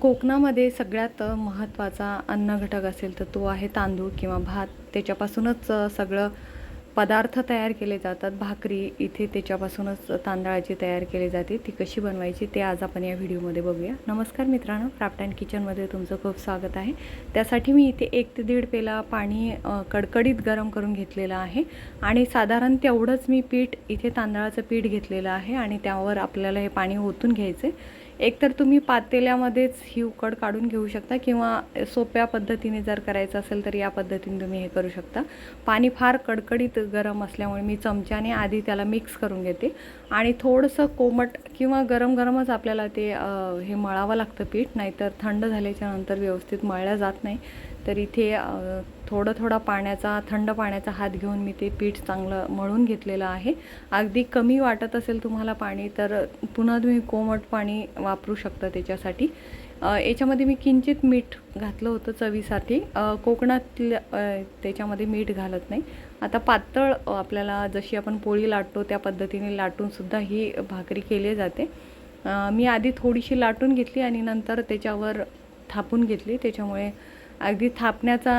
कोकणामध्ये सगळ्यात महत्त्वाचा अन्न घटक असेल तर तो आहे तांदूळ किंवा भात. त्याच्यापासूनच सगळं पदार्थ तयार केले जातात. भाकरी इथे त्याच्यापासूनच तांदळाची तयार केली जाते. ती कशी बनवायची ते आज आपण या व्हिडिओमध्ये बघूया. नमस्कार मित्रांनो क्राफ्ट अँड किचनमध्ये तुमचं खूप स्वागत आहे. त्यासाठी मी इथे एक ते दीड पेला पाणी कडकडीत गरम करून घेतलेलं आहे आणि साधारण तेवढंच मी पीठ इथे तांदळाचं पीठ घेतलेलं आहे आणि त्यावर आपल्याला हे पाणी ओतून घ्यायचं आहे एकतर तुम्ही पातेल्यामध्येच ही उकड काढून घेऊ शकता किंवा सोप्या पद्धतीने जर करायचं असेल तर या पद्धतीने तुम्ही हे करू शकता. पाणी फार कडकडीत गरम असल्यामुळे मी चमच्याने आधी त्याला मिक्स करून घेते. आणि थोडंसं कोमट किंवा गरम गरमच आपल्याला ते हे मळावं लागतं पीठ नाहीतर थंड झाल्याच्यानंतर व्यवस्थित मळल्या जात नाही. तर इथे थोडं थोडा पाण्याचा थंड पाण्याचा हात घेऊन मी ते पीठ चांगलं मळून घेतलेलं आहे. अगदी कमी वाटत असेल तुम्हाला पाणी तर पुन्हा तुम्ही कोमट पाणी वापरू शकता त्याच्यासाठी. याच्यामध्ये मी किंचित मीठ घातलं होतं चवीसाठी. कोकणातल्या त्याच्यामध्ये मीठ घालत नाही. आता पातळ आपल्याला जशी आपण पोळी लाटतो त्या पद्धतीने लाटूनसुद्धा ही भाकरी केली जाते. मी आधी थोडीशी लाटून घेतली आणि नंतर त्याच्यावर थापून घेतली. त्याच्यामुळे अगदी थापण्याचा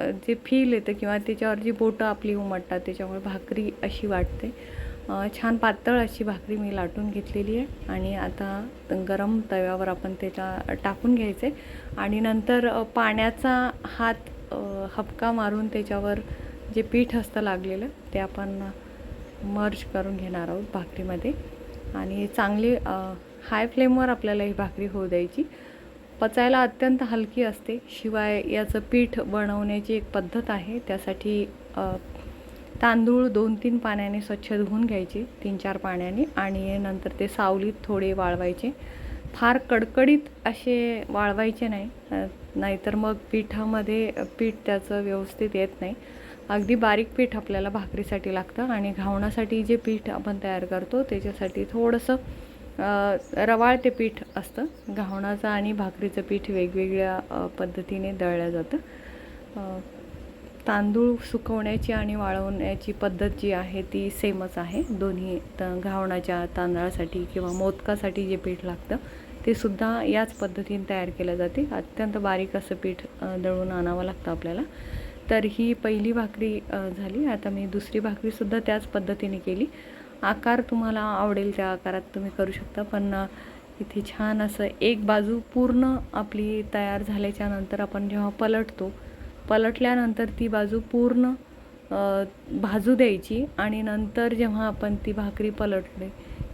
जे फील येतं किंवा त्याच्यावर जी बोटं आपली उमटतात त्याच्यामुळे भाकरी अशी वाटते. छान पातळ अशी भाकरी मी लाटून घेतलेली आहे आणि आता गरम तव्यावर आपण त्याच्या टाकून घ्यायचे आणि नंतर पाण्याचा हात हपका मारून त्याच्यावर जे पीठ असतं लागलेलं ते आपण मर्ज करून घेणार आहोत भाकरीमध्ये. आणि चांगली हाय फ्लेमवर आपल्याला ही भाकरी होऊ द्यायची. पचायला अत्यंत हलकी असते. शिवाय याचं पीठ बनवण्याची एक पद्धत आहे. त्यासाठी तांदूळ दोन तीन पाण्याने स्वच्छ धुवून घ्यायचे तीन चार पाण्याने. आणि नंतर ते सावलीत थोडे वाळवायचे. फार कडकडीत असे वाळवायचे नाही. नाहीतर मग पिठामध्ये पीठ त्याचं व्यवस्थित येत नाही. अगदी बारीक पीठ आपल्याला भाकरीसाठी लागतं. आणि घावणासाठी जे पीठ आपण तयार करतो त्याच्यासाठी थोडंसं रवाळ ते पीठ असतं. घावणाचं आणि भाकरीचं पीठ वेगवेगळ्या पद्धतीने दळलं जातं. तांदूळ सुकवण्याची आणि वाळवण्याची पद्धत जी आहे ती सेमच आहे. दोन्ही त घावणाच्या तांदळासाठी किंवा मोदकासाठी जे पीठ लागतं ते सुद्धा याच पद्धतीने तयार केलं जाते. अत्यंत बारीक असं पीठ दळून आणावं लागतं आपल्याला. तर ही पहिली भाकरी झाली. आता मी दुसरी भाकरीसुद्धा त्याच पद्धतीने केली. आकार तुम्हाला आवडेल त्या आकारात तुम्ही करू शकता पण इथे छान असं एक बाजू पूर्ण आपली तयार झाल्याच्यानंतर आपण जेव्हा पलटतो पलटल्यानंतर ती बाजू पूर्ण भाजू द्यायची आणि नंतर जेव्हा आपण ती भाकरी पलटले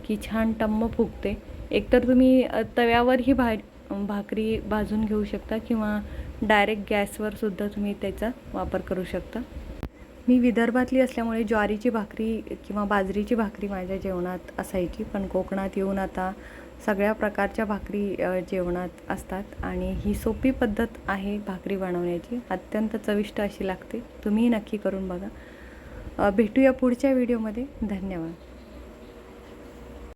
की छान टम्म फुगते. एकतर तुम्ही तव्यावर ही भा भाकरी भाजून घेऊ शकता किंवा डायरेक्ट गॅसवर सुद्धा तुम्ही त्याचा वापर करू शकता. मी विदर्भातली असल्यामुळे ज्वारीची भाकरी किंवा बाजरीची भाकरी माझ्या जेवणात असायची पण कोकणात येऊन आता सगळ्या प्रकारच्या भाकरी जेवणात असतात आणि ही सोपी पद्धत आहे भाकरी बनवण्याची. अत्यंत चविष्ट अशी लागते. तुम्हीही नक्की करून बघा. भेटूया पुढच्या व्हिडिओमध्ये. धन्यवाद.